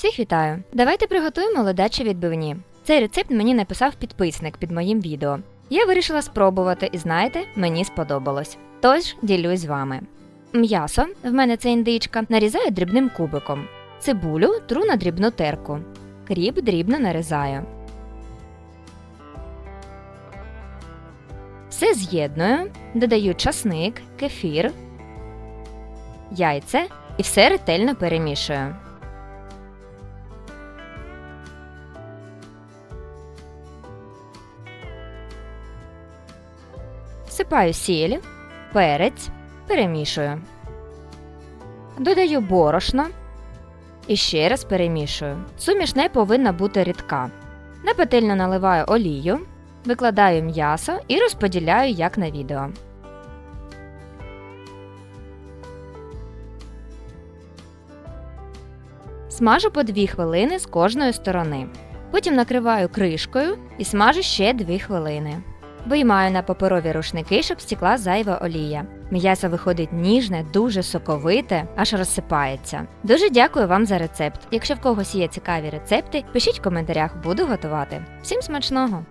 Всіх вітаю! Давайте приготуємо ледачі відбивні. Цей рецепт мені написав підписник під моїм відео. Я вирішила спробувати і знаєте, мені сподобалось. Тож ділюсь з вами. М'ясо, в мене це індичка, нарізаю дрібним кубиком. Цибулю тру на дрібну терку. Кріп дрібно нарізаю. Все з'єдную, додаю часник, кефір, яйце і все ретельно перемішую. Всипаю сіль, перець, перемішую. Додаю борошно і ще раз перемішую. Суміш не повинна бути рідка. На пательню наливаю олію, викладаю м'ясо і розподіляю як на відео. Смажу по 2 хвилини з кожної сторони. Потім накриваю кришкою і смажу ще 2 хвилини. Виймаю на паперові рушники, щоб стікла зайва олія. М'ясо виходить ніжне, дуже соковите, аж розсипається. Дуже дякую вам за рецепт. Якщо в когось є цікаві рецепти, пишіть в коментарях, буду готувати. Всім смачного!